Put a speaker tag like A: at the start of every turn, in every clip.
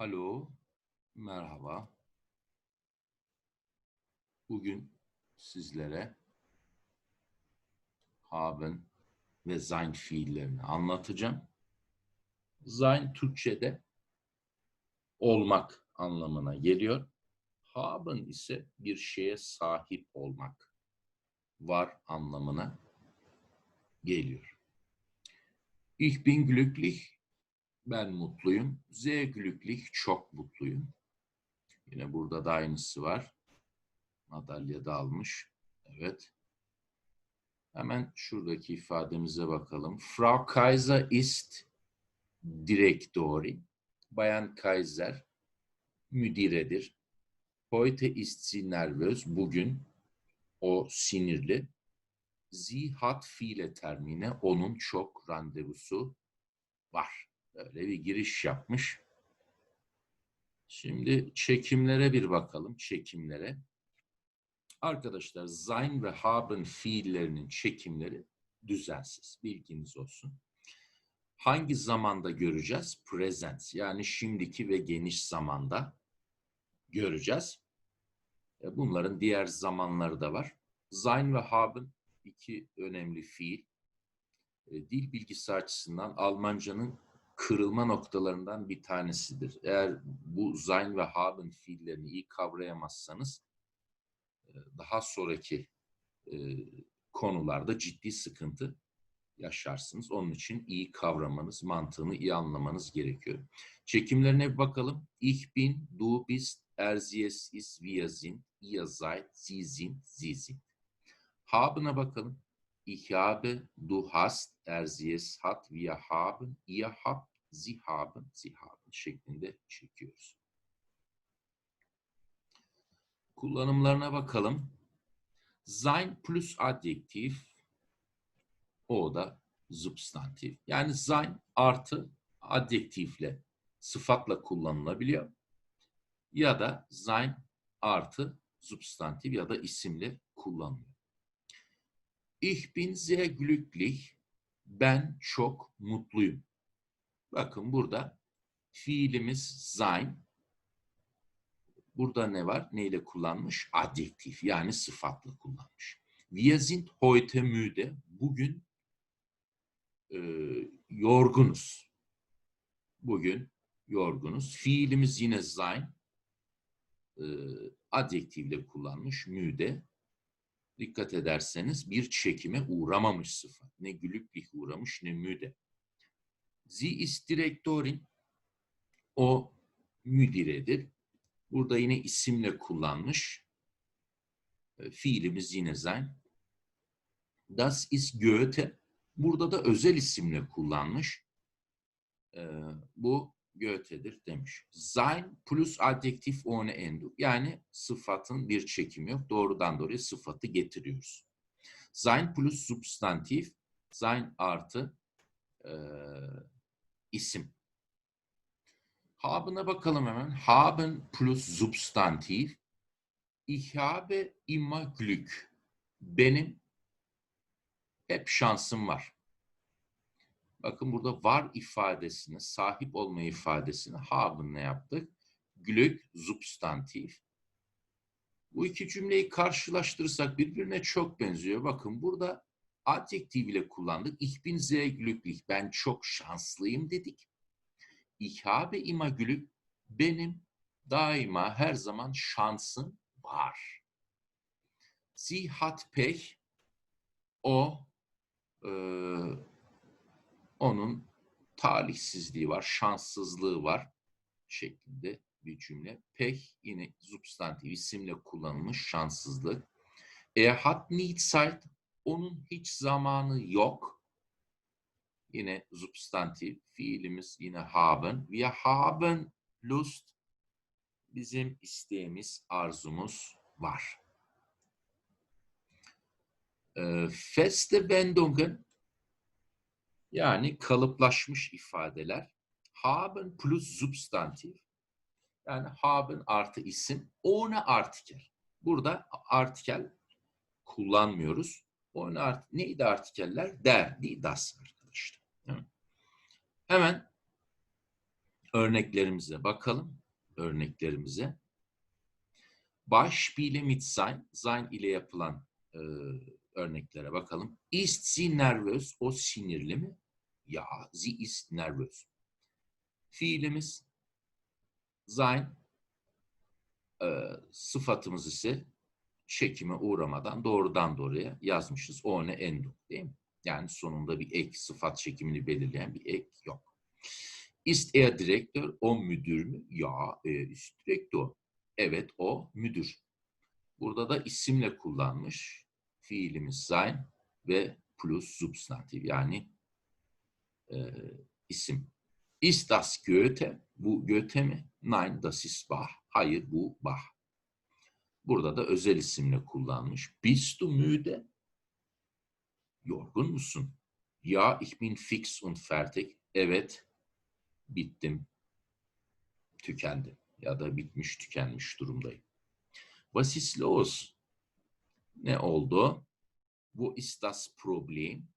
A: Alo, merhaba. Bugün sizlere haben ve sein fiillerini anlatacağım. Sein Türkçe'de olmak anlamına geliyor. Haben ise bir şeye sahip olmak, var anlamına geliyor. Ich bin glücklich, ben mutluyum. Sehr glücklich, çok mutluyum. Yine burada da aynısı var. Madalya da almış. Evet. Hemen şuradaki ifademize bakalım. Frau Kaiser ist Direktorin. Bayan Kaiser müdiredir. Heute ist sie nervös. Bugün o sinirli. Sie hat viele Termine. Onun çok randevusu var. Böyle bir giriş yapmış. Şimdi çekimlere bir bakalım. Çekimlere. Arkadaşlar sein ve haben fiillerinin çekimleri düzensiz. Bilginiz olsun. Hangi zamanda göreceğiz? Present yani şimdiki ve geniş zamanda göreceğiz. E, Bunların diğer zamanları da var. Sein ve haben iki önemli fiil. E, Dil bilgisi açısından Almancanın kırılma noktalarından bir tanesidir. Eğer bu sein ve haben fiillerini iyi kavrayamazsanız e, daha sonraki e, konularda ciddi sıkıntı yaşarsınız. Onun için iyi kavramanız, mantığını iyi anlamanız gerekiyor. Çekimlerine bir bakalım. Ich bin, du bist, er, sie, es ist, wir sind, ihr seid, sie sind, sie sind. Haben'a bakalım. Ich habe, du hast, er, sie, es hat, wir haben, ihr habt, sie haben şeklinde çekiyoruz. Kullanımlarına bakalım. Sein plus adjektif o da substantif. Yani sein artı adjektifle, sıfatla kullanılabiliyor. Ya da sein artı substantif ya da isimle kullanılıyor. Ich bin sehr glücklich. Ben çok mutluyum. Bakın burada fiilimiz sein. Burada ne var? Neyle kullanmış? Adjektif yani sıfatla kullanmış. Wir sind heute müde. Bugün e, yorgunuz. Bugün yorgunuz. Fiilimiz yine sein. E, adjektifle kullanmış. Müde. Dikkat ederseniz bir çekime uğramamış sıfat. Ne glücklich uğramış ne müde. Sie ist Direktorin. O müdiredir. Burada yine isimle kullanmış. E, Fiilimiz yine sein. Das ist Goethe. Burada da özel isimle kullanmış. E, bu Goethe'dir demiş. Sein plus adjektif ohne Endung. Yani sıfatın bir çekimi yok. Doğrudan doğruya sıfatı getiriyoruz. Sein plus substantif. Sein artı e, isim. Haben'a bakalım hemen. Haben plus substantif. Ich habe immer Glück. Benim hep şansım var. Bakın burada var ifadesini, sahip olma ifadesini haben'la yaptık. Glück substantif. Bu iki cümleyi karşılaştırırsak birbirine çok benziyor. Bakın burada adjektif ile kullandık. Ich bin sehr glücklich. Ben çok şanslıyım dedik. Ich habe immer Glück. Benim daima her zaman şansım var. Sie hat Pech. O e, onun talihsizliği var, şanssızlığı var şeklinde bir cümle. Pech yine substantif isimle kullanılmış şanssızlık. Er hat nie Zeit. Onun hiç zamanı yok. Yine substantif fiilimiz yine haben. Wir haben Lust. Bizim isteğimiz, arzumuz var. Ee, Feste Wendungen yani kalıplaşmış ifadeler. Haben plus substantif. Yani haben artı isim, ohne artikel. Burada artikel kullanmıyoruz. Ohne art neydi artikeller? Der, die, das arkadaşlar. Değil? Hemen Örneklerimize bakalım. Örneklerimize. Beispiele mit sein, sein ile yapılan e, örneklere bakalım. Ist sie nervös? O sinirli mi? Ya, sie ist nervös. Fiilimiz sein, e, sıfatımız ise çekime uğramadan doğrudan doğruya yazmışız. O ne endu değil mi? Yani sonunda bir ek, sıfat çekimini belirleyen bir ek yok. Ist er direktör? O müdür mü? Ya, er ist direktör. Evet, o müdür. Burada da isimle kullanmış. Fiilimiz sein ve plus substantif yani e, isim. Ist das Goethe? Bu Goethe mi? Nein, das ist Bach. Hayır, bu Bach. Burada da özel isimle kullanmış. Bist du müde? Yorgun musun? Ja, ich bin fix und fertig. Evet, bittim, tükendim ya da bitmiş, tükenmiş durumdayım. Was ist los? Ne oldu? Bu ist das Problem.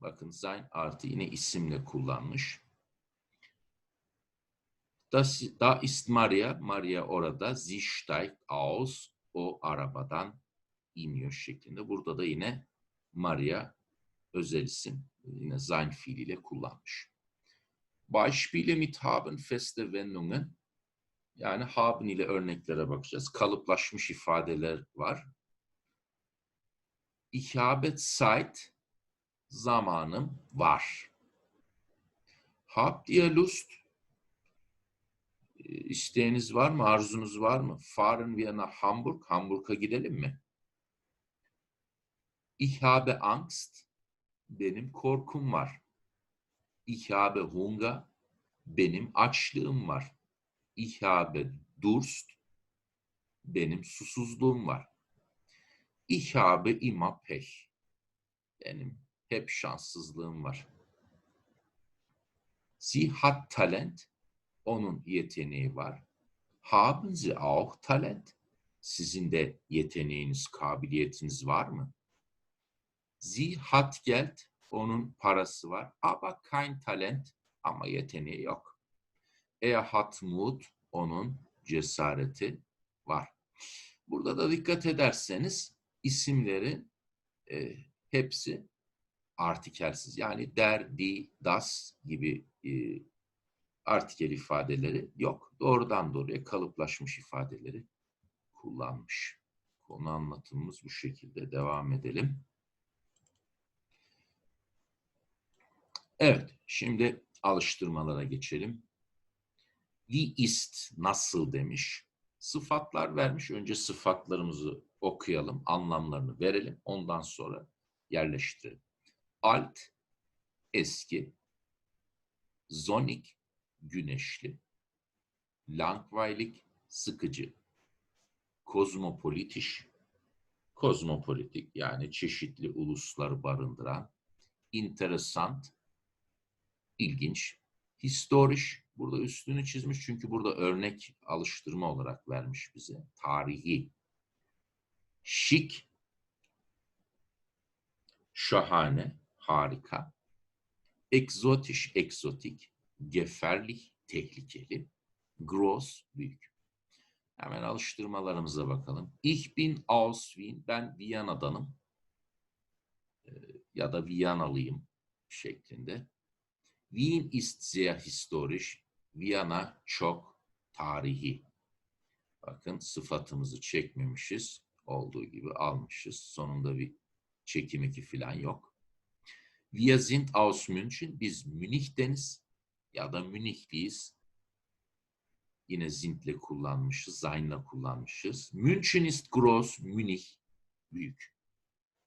A: Bakın sein artı yine isimle kullanmış. Das, da ist Maria. Maria orada. Sie steigt aus. O arabadan iniyor şeklinde. Burada da yine Maria özel isim. Yine sein fiiliyle kullanmış. Beispiele mit haben feste Wendungen. Yani haben ile örneklere bakacağız. Kalıplaşmış ifadeler var. Ich habe Zeit. Zamanım var. Habt ihr Lust? İsteğiniz var mı? Arzunuz var mı? Fahren nach Hamburg. Hamburg'a gidelim mi? Ich habe Angst. Benim korkum var. Ich habe Hunger. Benim açlığım var. Ich habe Durst. Benim susuzluğum var. Ich habe immer Pech. Benim hep şanssızlığım var. Sie hat Talent. Onun yeteneği var. Haben Sie auch Talent? Sizin de yeteneğiniz, kabiliyetiniz var mı? Sie hat Geld. Onun parası var. Aber kein Talent. Ama yeteneği yok. Er hat Mut. Onun cesareti var. Burada da dikkat ederseniz isimlerin e, hepsi artikelsiz. Yani der, di, das gibi e, artikel ifadeleri yok. Doğrudan doğruya kalıplaşmış ifadeleri kullanmış. Konu anlatımımız bu şekilde. Devam edelim. Evet, şimdi alıştırmalara geçelim. Wie ist, nasıl demiş. Sıfatlar vermiş. Önce sıfatlarımızı okuyalım, anlamlarını verelim. Ondan sonra yerleştirelim. Alt, eski. Zonik, güneşli. Langweilig, sıkıcı. Kozmopolitiş, kozmopolitik yani çeşitli ulusları barındıran. Interesant, ilginç. Historisch, burada üstünü çizmiş çünkü burada örnek alıştırma olarak vermiş bize. Tarihi. Şik, şahane, harika. Egzotisch, egzotik. Gefährlich, tehlikeli. Gross, büyük. Hemen alıştırmalarımıza bakalım. Ich bin aus Wien. Ben Viyana'danım. Ee, ya da Viyanalıyım şeklinde. Wien ist sehr historisch. Viyana çok tarihi. Bakın sıfatımızı çekmemişiz. Olduğu gibi almışız. Sonunda bir çekim eki falan yok. Wir sind aus München. Biz Münih'teniz ya da Münihliyiz. Yine zindle kullanmışız, sein'le kullanmışız. München ist groß, Münih büyük.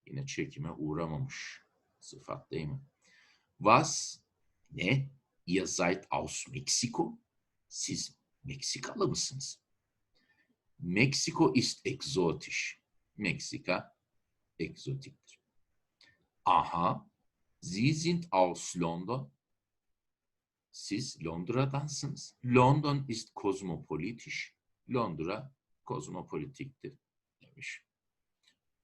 A: Yine çekime uğramamış sıfat değil mi? Was ne? Ihr seid aus Mexico? Siz Meksikalı mısınız? Meksiko ist exotisch. Meksika egzotiktir. Aha, Sie sind aus London. Siz Londra'dansınız. London ist kozmopolitisch. Londra kozmopolitiktir demiş.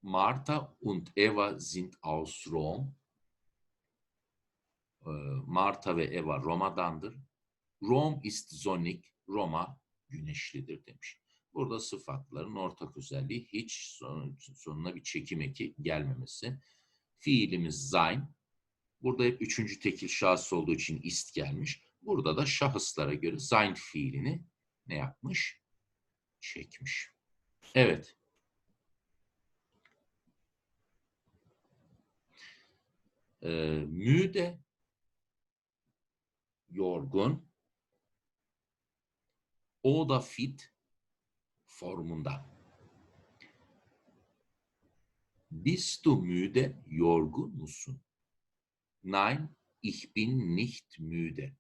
A: Martha und Eva sind aus Rom. Ee, Martha ve Eva Roma'dandır. Rom ist sonnig. Roma güneşlidir demiş. Burada sıfatların ortak özelliği hiç son- sonuna bir çekim eki gelmemesi. Fiilimiz sein. Burada hep üçüncü tekil şahıs olduğu için ist gelmiş. Burada da şahıslara göre sein fiilini ne yapmış? Çekmiş. Evet. Ee, müde, yorgun, o da fit formunda. Bist du müde, yorgun musun? Nein, ich bin nicht müde.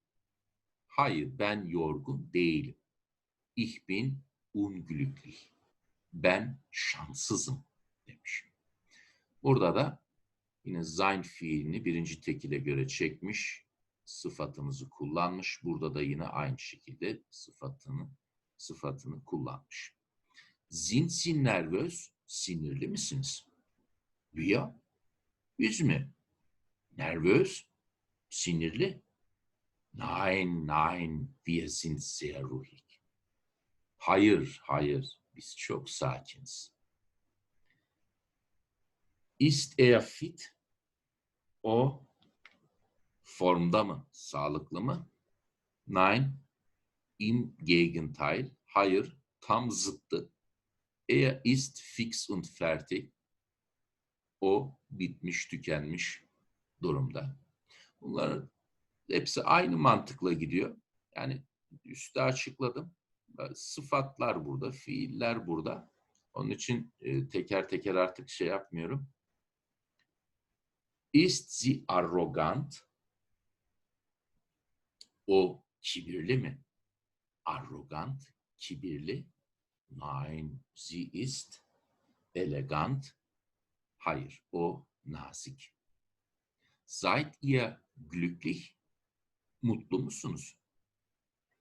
A: Hayır, ben yorgun değilim. Ich bin unglücklich. Ben şanssızım demiş. Burada da yine sein fiilini birinci tekile göre çekmiş, sıfatımızı kullanmış. Burada da yine aynı şekilde sıfatını sıfatını kullanmış. Sind Sie nervös? Sinirli misiniz? Wir? Biz mi? Nervös? Sinirli? Nein, nein, wir sind sehr ruhig. Hayır, hayır, biz çok sakiniz. Ist er fit? O formda mı? Sağlıklı mı? Nein, im Gegenteil. Hayır, tam zıttı. Er ist fix und fertig. O bitmiş, tükenmiş durumda. Bunların hepsi aynı mantıkla gidiyor. Yani üstte açıkladım. Sıfatlar burada, fiiller burada. Onun için e, teker teker artık şey yapmıyorum. Ist sie arrogant? O kibirli mi? Arrogant, kibirli. Nein, sie ist elegant. Hayır, o nazik. Seid ihr glücklich? Mutlu musunuz?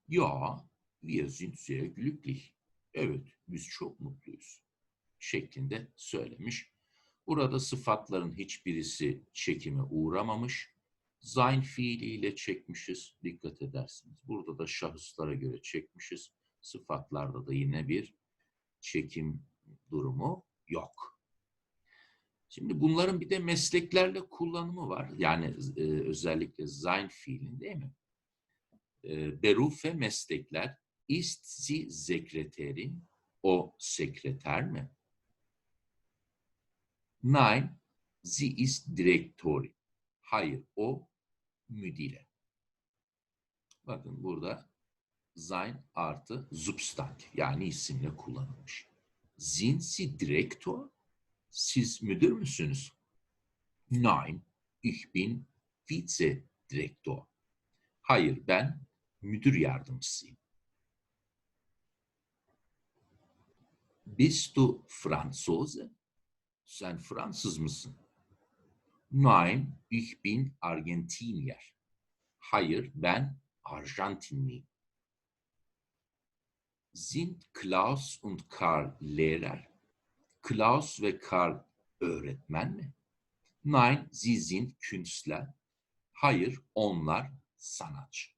A: Ja, wir sind sehr glücklich. Evet, biz çok mutluyuz. Şeklinde söylemiş. Burada sıfatların hiçbirisi çekime uğramamış. Sein fiiliyle çekmişiz. Dikkat edersiniz. Burada da şahıslara göre çekmişiz. Sıfatlarda da yine bir çekim durumu yok. Şimdi bunların bir de mesleklerle kullanımı var. Yani e, özellikle sein fiilin değil mi? E, berufe meslekler. Ist sie Sekreterin? O sekreter mi? Nein, sie ist Direktorin. Hayır, o müdire. Bakın burada sein artı substantif yani isimle kullanılmış. Sind Sie Direktor? Siz müdür müsünüz? Nein, ich bin Vize-Direktor. Hayır, ben müdür yardımcısıyım. Bist du Franzose? Sen Fransız mısın? Nein, ich bin Argentinier. Hayır, ben Arjantinliyim. Sind Klaus und Karl Lehrer? Klaus ve Karl öğretmen mi? Nein, sie sind Künstler. Hayır, onlar sanatçı.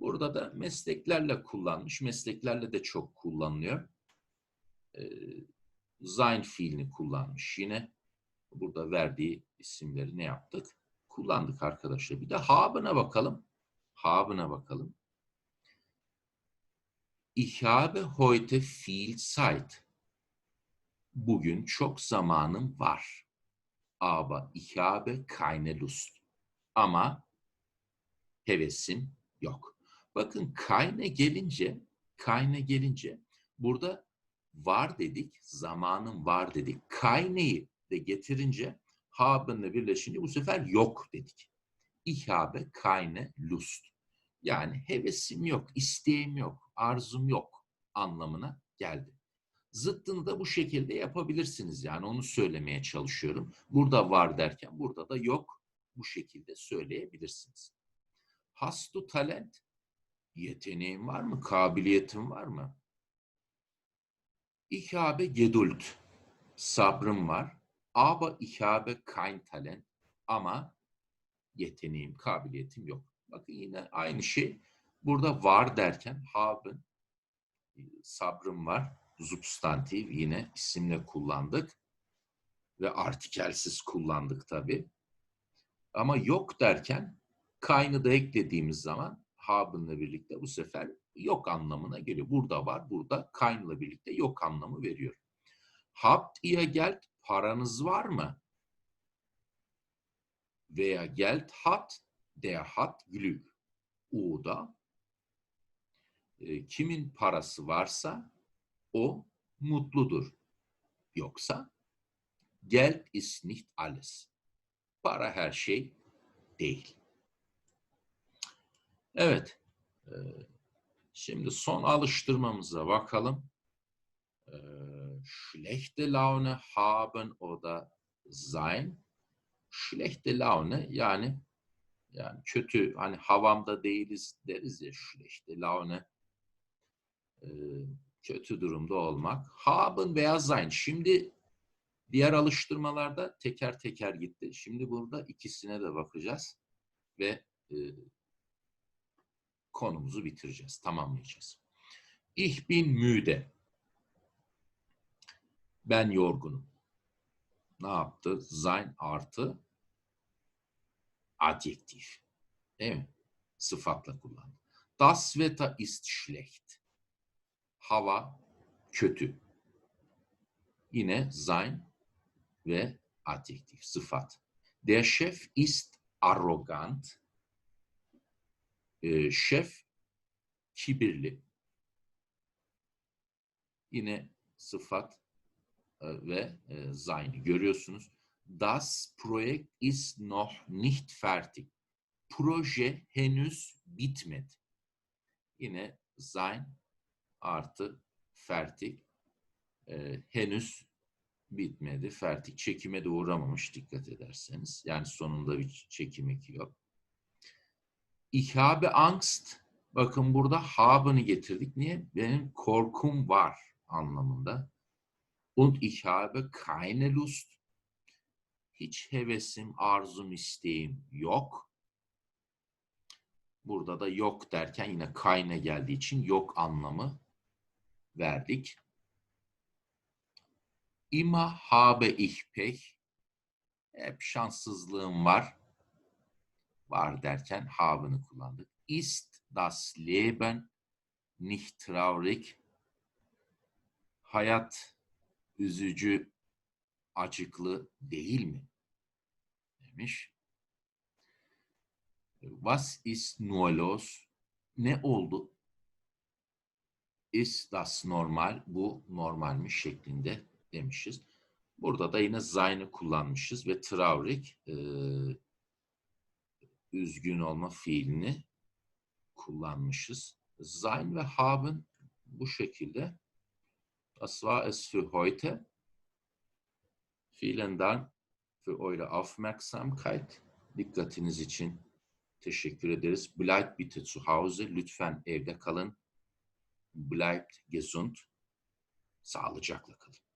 A: Burada da mesleklerle kullanmış. Mesleklerle de çok kullanılıyor. Ee, sein fiilini kullanmış yine. Burada verdiği isimleri ne yaptık? Kullandık arkadaşlar. Bir de habe'ına bakalım. Habe'ına bakalım. Ich habe heute viel Zeit. Bugün çok zamanım var. Aber ich habe keine Lust. Ama hevesim yok. Bakın keine gelince, keine gelince burada var dedik, zamanım var dedik. Keine'yi de getirince haben'le birleşince bu sefer yok dedik. Ich habe keine Lust. Yani hevesim yok, isteğim yok, arzum yok anlamına geldi. Zıttını da bu şekilde yapabilirsiniz. Yani onu söylemeye çalışıyorum. Burada var derken burada da yok. Bu şekilde söyleyebilirsiniz. Hast du talent? Yeteneğin var mı? Kabiliyetin var mı? Ich habe Geduld. Sabrım var. Aber ich habe Talent. Ama yeteneğim, kabiliyetim yok. Bakın yine aynı şey. Burada var derken haben sabrım var. Substantiv yine isimle kullandık. Ve artikelsiz kullandık tabii. Ama yok derken kaynı da eklediğimiz zaman haben'la birlikte bu sefer yok anlamına geliyor. Burada var, burada kaynla birlikte yok anlamı veriyor. Habt ihr Geld? Paranız var mı? Wer Geld hat, der hat Glück. Oder e, kimin parası varsa o mutludur. Yoksa Geld ist nicht alles. Para her şey değil. Evet. e, Şimdi son alıştırmamıza bakalım. E, Schlechte Laune haben oder sein. Schlechte Laune yani yani kötü hani havamda değiliz deriz ya schlechte Laune e, kötü durumda olmak. Haben veya sein. Şimdi diğer alıştırmalarda teker teker gitti. Şimdi burada ikisine de bakacağız ve e, konumuzu bitireceğiz, tamamlayacağız. Ich bin müde. Ben yorgunum. Ne yaptı? Sein artı adjektif. Değil mi? Sıfatla kullandı. Das Wetter ist schlecht. Hava kötü. Yine sein ve adjektif, sıfat. Der Chef ist arrogant. Ee, şef kibirli. Yine sıfat e, ve e, seine görüyorsunuz. Das Projekt ist noch nicht fertig. Proje henüz bitmedi. Yine sein artı fertig e, henüz bitmedi. Fertig çekime de uğramamış dikkat ederseniz. Yani sonunda bir çekim eki yok. Ich Angst. Bakın burada haben'ı getirdik. Niye? Benim korkum var anlamında. Und ich habe keine Lust. Hiç hevesim, arzum, isteğim yok. Burada da yok derken yine kayna geldiği için yok anlamı verdik. Immer habe ich Pech. Hep şanssızlığım var. Var derken habe'ını kullandık. Ist das Leben nicht traurig? Hayat üzücü, acıklı değil mi? Demiş. Was ist nur los? Ne oldu? Ist das normal? Bu normalmiş şeklinde demişiz. Burada da yine sein'i kullanmışız ve traurig e, üzgün olma fiilini kullanmışız. Sein ve haben bu şekilde. Das war es für heute. Vielen Dank für eure Aufmerksamkeit. Dikkatiniz için teşekkür ederiz. Bleibt bitte zu Hause. Lütfen evde kalın. Bleibt gesund. Sağlıcakla kalın.